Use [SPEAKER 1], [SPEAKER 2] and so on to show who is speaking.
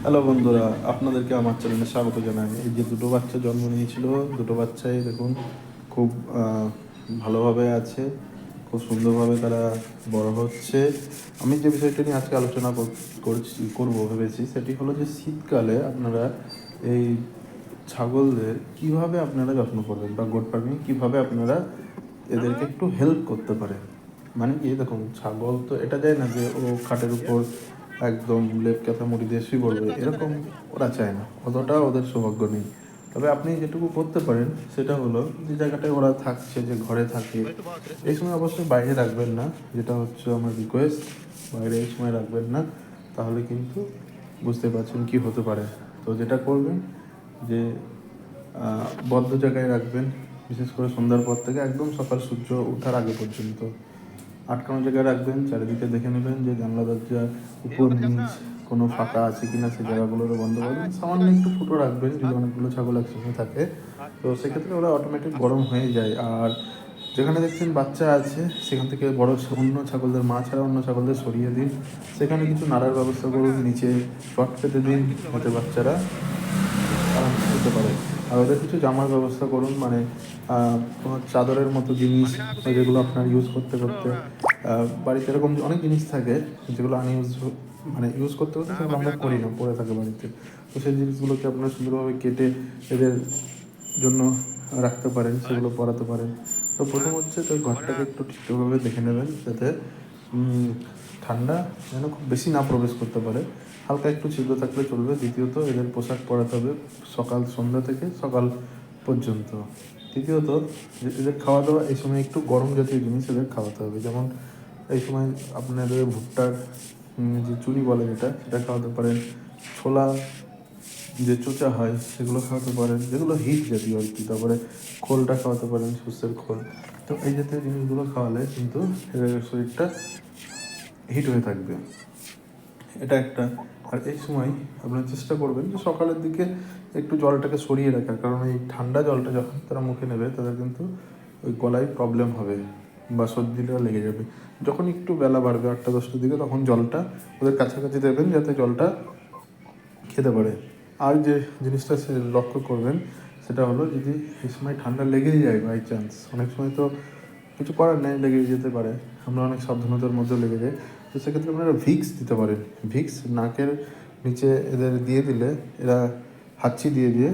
[SPEAKER 1] Hello বন্ধুরা, আপনাদেরকে আমার চ্যানেলে স্বাগত জানাই। এই যে দুটো বাচ্চা জন্ম নিয়েছিল, দুটো বাচ্চাই দেখুন খুব ভালোভাবে আছে, খুব সুন্দরভাবে তারা বড় হচ্ছে। আমি যে বিষয়টা নিয়ে আজকে আলোচনা কর- করছি, করব, ভেবেছি, সেটি হলো যে শীতকালে আপনারা এই ছাগলদের কীভাবে আপনারা যত্ন করবেন বা গোট ফার্মিং কীভাবে আপনারা এদেরকে একটু হেল্প করতে পারেন? মানে কি, দেখুন, ছাগল তো এটা যায় না যে ও খাটের উপর একদম লেপ কাঁথা মুড়ি দিয়ে শুয়ে পড়বে এরকম ওরা চায় না। অতটা ওদের সৌভাগ্য নেই। তবে আপনি যেটুকু করতে পারেন, সেটা হলো যে জায়গাটায় ওরা থাকছে, যে ঘরে থাকে, এই সময় অবশ্যই বাইরে রাখবেন না, যেটা হচ্ছে আমার রিকোয়েস্ট বাইরে এই সময় রাখবেন না, তাহলে কিন্তু বুঝতে পারছেন কি হতে পারে। তো যেটা করবেন, যে বদ্ধ জায়গায় রাখবেন, বিশেষ করে সন্ধ্যার পর থেকে, একদম সকাল সূর্য ওঠার আগে পর্যন্ত। আটকানো জায়গায় রাখবেন, চারিদিকে দেখে নেবেন যে জানলা দরজা উপর নিচ কোনো ফাঁকা আছে কিনা সেই জায়গাগুলোরও বন্ধ করবেন সামান্য একটু ফুটো রাখবেন যদি অনেকগুলো ছাগল একসঙ্গে থাকে। তো সেক্ষেত্রে ওরা অটোমেটিক গরম হয়ে যায়। আর যেখানে দেখছেন বাচ্চা আছে, সেখান থেকে বড় অন্য ছাগলদের, মা ছাড়া অন্য ছাগলদের সরিয়ে দিন। সেখানে কিছু নাড়ার ব্যবস্থা করুন, নিচে চট পেতে দিন, যাতে বাচ্চারা আরাম হতে পারে। ওদের কিছু জামার ব্যবস্থা করুন মানে কোনো চাদরের মতো জিনিস যেগুলো আপনার ইউজ করতে করতে বাড়িতে এরকম অনেক জিনিস থাকে যেগুলো আনইউজ মানে ইউজ করতে করতে সেগুলো আমরা করি না, পড়ে থাকে বাড়িতে। তো সেই জিনিসগুলোকে আপনারা সুন্দরভাবে কেটে এদের জন্য রাখতে পারেন, সেগুলো পরাতে পারেন। তো প্রথম হচ্ছে তো ঘরটাকে একটু ঠিকঠাকভাবে দেখে নেবেন, যাতে ঠান্ডা, যেন খুব বেশি না প্রবেশ করতে পারে। হালকা একটু ছিদ্র থাকলে চলবে। দ্বিতীয়ত, এদের পোশাক পরাতে হবে সকাল সন্ধ্যা থেকে সকাল পর্যন্ত। তৃতীয়ত এদের খাওয়া দাওয়া এই সময় একটু গরম জাতীয় জিনিস এদের খাওয়াতে হবে। যেমন, এই সময় আপনাদের ভুট্টার যে চুনি বলে যেটা, সেটা খাওয়াতে পারেন। ছোলা যে চোচা হয়, সেগুলো খাওয়াতে পারেন। যেগুলো হিট জাতীয় আর কি, তারপরে খোলটা খাওয়াতে পারেন শস্যের খোল। তো এই জাতীয় জিনিসগুলো খাওয়ালে কিন্তু এদের শরীরটা হিট হয়ে থাকবে। এটা একটা। আর এই সময় আপনারা চেষ্টা করবেন যে সকালের দিকে একটু জলটাকে সরিয়ে রাখার। কারণ এই ঠান্ডা জলটা যখন তারা মুখে নেবে, তাদের কিন্তু ওই গলায় প্রবলেম হবে বা সর্দিটা লেগে যাবে। যখন একটু বেলা বাড়বে, আটটা, দশটার দিকে, তখন জলটা ওদের কাছাকাছি দেবেন, যাতে জলটা খেতে পারে। আর যে জিনিসটা সে লক্ষ্য করবেন, সেটা হলো যদি এই সময় ঠান্ডা লেগেই যায় বাই চান্স অনেক সময় তো কিছু করার নেই লেগে যেতে পারে। আমরা অনেক সাবধানতার মধ্যে লেগে যাই। তো সেক্ষেত্রে আপনারা ভিক্স দিতে পারেন। ভিক্স নাকের নিচে এদের দিয়ে দিলে, এরা হাঁচি দিয়ে দিয়ে